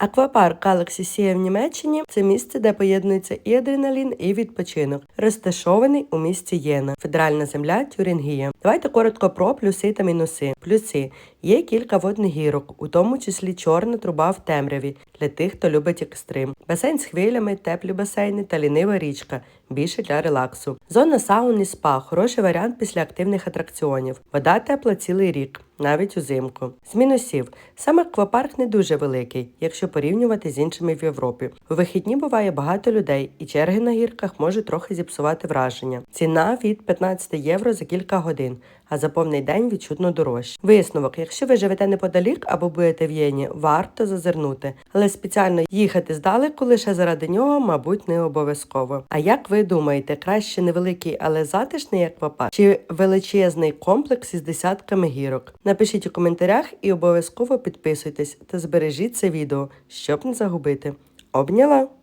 Аквапарк Galaxy Sea в Німеччині це місце, де поєднується і адреналін, і відпочинок. Розташований у місті Єна, федеральна земля Тюрінгія. Давайте коротко про плюси та мінуси. Плюси є кілька водних гірок, у тому числі чорна труба в темряві для тих, хто любить екстрим. Басейн з хвилями, теплі басейни та лінива річка. Більше для релаксу. Зона саун і спа хороший варіант після активних атракціонів. Вода тепла цілий рік, навіть узимку. З мінусів сам аквапарк не дуже великий, якщо порівнювати з іншими в Європі. У вихідні буває багато людей, і черги на гірках можуть трохи зіпсувати враження. Ціна від 15 євро за кілька годин, а за повний день відчутно дорожче. Висновок: якщо ви живете неподалік або будете в Єні, варто зазирнути, але спеціально їхати здалеку лише заради нього, мабуть, не обов'язково. А як ви думаєте, краще невеликий, але затишний аквапарк чи величезний комплекс із десятками гірок? Напишіть у коментарях і обов'язково підписуйтесь та збережіть це відео, щоб не загубити. Обняла!